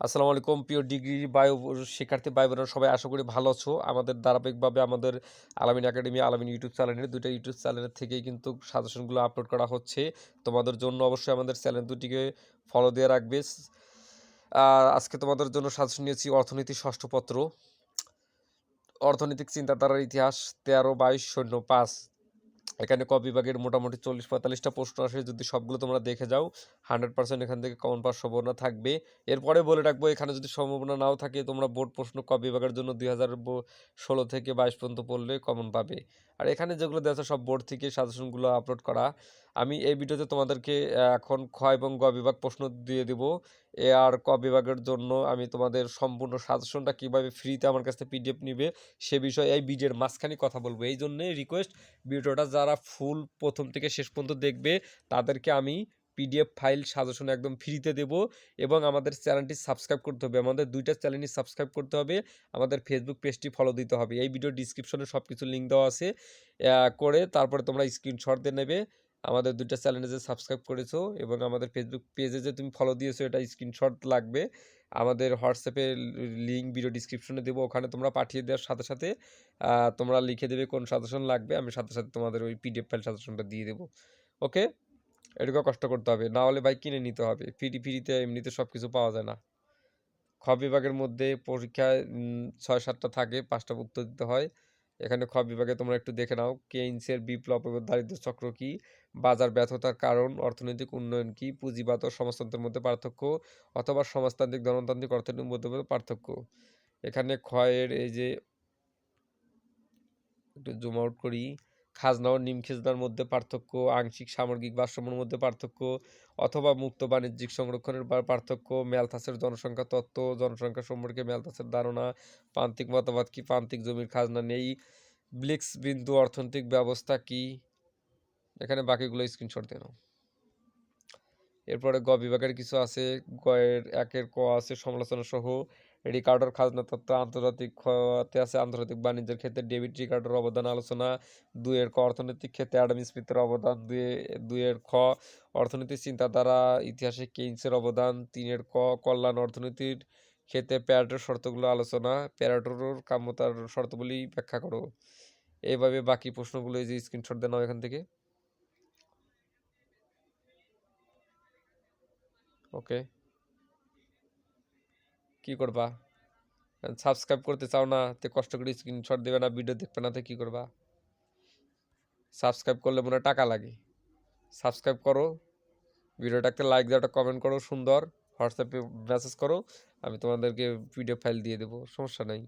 আসসালামু আলাইকুম। প্রিয় ডিগ্রি বায়ো শিক্ষার্থী ভাই বোনেরা সবাই আশা করি ভালো আছো। আমাদের ধারাবাহিকভাবে আমাদের আলামিন একাডেমি, আলামিন ইউটিউব চ্যানেলের দুটো ইউটিউব চ্যানেলের থেকেই কিন্তু সাজেশনগুলো আপলোড করা হচ্ছে। তোমাদের জন্য অবশ্যই আমাদের চ্যানেল দুটিকে ফলো দিয়ে রাখবে। আর আজকে তোমাদের জন্য সাজেশন নিয়েছি অর্থনীতি ষষ্ঠ পত্র। অর্থনৈতিক চিন্তাধারার ইতিহাস, তেরো বাইশ শূন্য পাঁচ। এখানে ক বিভাগের মোটামুটি চল্লিশ পঁয়তাল্লিশটা প্রশ্ন আসে। যদি সবগুলো তোমরা দেখে যাও হান্ড্রেড পার্সেন্ট এখান থেকে কমন পাওয়ার সম্ভাবনা থাকবে। এরপরে বলে রাখব, এখানে যদি সম্ভাবনা নাও থাকে, তোমরা বোর্ড প্রশ্ন ক বিভাগের জন্য দুই হাজার ষোলো থেকে বাইশ পর্যন্ত পড়লে কমন পাবে। আর এখানে যেগুলো দেওয়া সব বোর্ড থেকে সাজেশনগুলো আপলোড করা। আমি এই ভিডিওতে তোমাদেরকে এখন খ এবং গ বিভাগ প্রশ্ন দিয়ে দেব। এ আর ক বিভাগের জন্য আমি তোমাদের সম্পূর্ণ সাজেশনটা কীভাবে ফ্রিতে আমার কাছ থেকে পিডিএফ নিবে, সে বিষয়ে এই ভিডিওর মাঝখানে কথা বলব। এই জন্যে রিকোয়েস্ট ভিডিওটা যারা ফুল প্রথম থেকে শেষ পর্যন্ত দেখবে, তাদেরকে আমি পিডিএফ ফাইল সাজেশন একদম ফ্রিতে দেব এবং আমাদের চ্যানেলটি সাবস্ক্রাইব করতে হবে। আমাদের দুইটা চ্যানেলই সাবস্ক্রাইব করতে হবে, আমাদের ফেসবুক পেজটি ফলো দিতে হবে। এই ভিডিও ডিসক্রিপশনে সব কিছু লিঙ্ক দেওয়া আছে করে তারপরে তোমরা স্ক্রিনশট দিয়ে নেবে। আমাদের দুইটা চ্যানেলে যে সাবস্ক্রাইব করেছ এবং আমাদের ফেসবুক পেজে যে তুমি ফলো দিয়েছ, এটা স্ক্রিনশট লাগবে। আমাদের হোয়াটসঅ্যাপে লিঙ্ক ভিডিও ডিসক্রিপশনে দেবো, ওখানে তোমরা পাঠিয়ে দেওয়ার সাথে সাথে তোমরা লিখে দেবে কোন সাজেশন লাগবে, আমি সাথে সাথে তোমাদের ওই পিডিএফ ফাইল সাজেশনটা দিয়ে দেবো। ওকে এটুকু কষ্ট করতে হবে। না হলে ভাই কিনে নিতে হবে। ফ্রি ফ্রিতে এমনিতে সব কিছু পাওয়া যায় না। খ বিভাগের মধ্যে পরীক্ষায় ছয় সাতটা থাকে, পাঁচটা উত্তর দিতে হয়। এখানে খ বিভাগে তোমরা একটু দেখে নাও কেইনসের বিপ্লব এবং দারিদ্র চক্র কি? বাজার ব্যর্থতার কারণ, অর্থনৈতিক উন্নয়ন কি? পুঁজিবাদ ও সমাজতন্ত্রের মধ্যে পার্থক্য, অথবা সমাজতান্ত্রিক ধনতান্ত্রিক অর্থনৈতিক মধ্যে পার্থক্য? এখানে ক্ষয়ের এই যে, একটু জুম আউট করি। খাজনা ও নিম খেজনার মধ্যে পার্থক্য, আংশিক সামগ্রিক ভারসাম্যের মধ্যে পার্থক্য অথবা মুক্ত বাণিজ্যিক সংরক্ষণের পার্থক্য ম্যালথাসের জনসংখ্যা তত্ত্ব, জনসংখ্যা সম্পর্কে ম্যালথাসের ধারণা, প্রান্তিক মতবাদ কি, প্রান্তিক জমির খাজনা নেই, ব্লিক্স বিন্দু অর্থনৈতিক ব্যবস্থা কি? এখানে বাকিগুলো স্ক্রিনশট দেন এরপরে গ বিভাগের কিছু আছে গয়ের একের ক আছে সমালোচনা সহ রিকার্ডোর খাজনা তত্ত্ব আন্তর্জাতিক খতে আছে। আন্তর্জাতিক বাণিজ্যের ক্ষেত্রে ডেভিড রিকার্ডোর অবদান আলোচনা, দুইয়ের ক অর্থনৈতিক ক্ষেত্রে অ্যাডাম স্মিথের অবদান দুয়ে দুইয়ের খ অর্থনৈতিক চিন্তাধারা, ইতিহাসে কেইন্সের অবদান, তিনের ক কল্যাণ অর্থনীতির ক্ষেত্রে প্যারাটোর শর্তগুলো আলোচনা প্যারাটোর কাম্যতার শর্তগুলি ব্যাখ্যা করো। এইভাবে বাকি প্রশ্নগুলো এই যে স্ক্রিনশট দেন এখান থেকে। ওকে কি করবা? সাবস্ক্রাইব করতে চাও না, তে কষ্ট করে স্ক্রিনশট দেবে না ভিডিও দেখবে না, তো কী করবা? সাবস্ক্রাইব করলে মনে টাকা লাগে। সাবস্ক্রাইব করো ভিডিওটাকে লাইক দাও, একটা কমেন্ট করো, সুন্দর। হোয়াটসঅ্যাপে মেসেজ করো, আমি তোমাদেরকে ভিডিও ফাইল দিয়ে দেবো, সমস্যা নেই।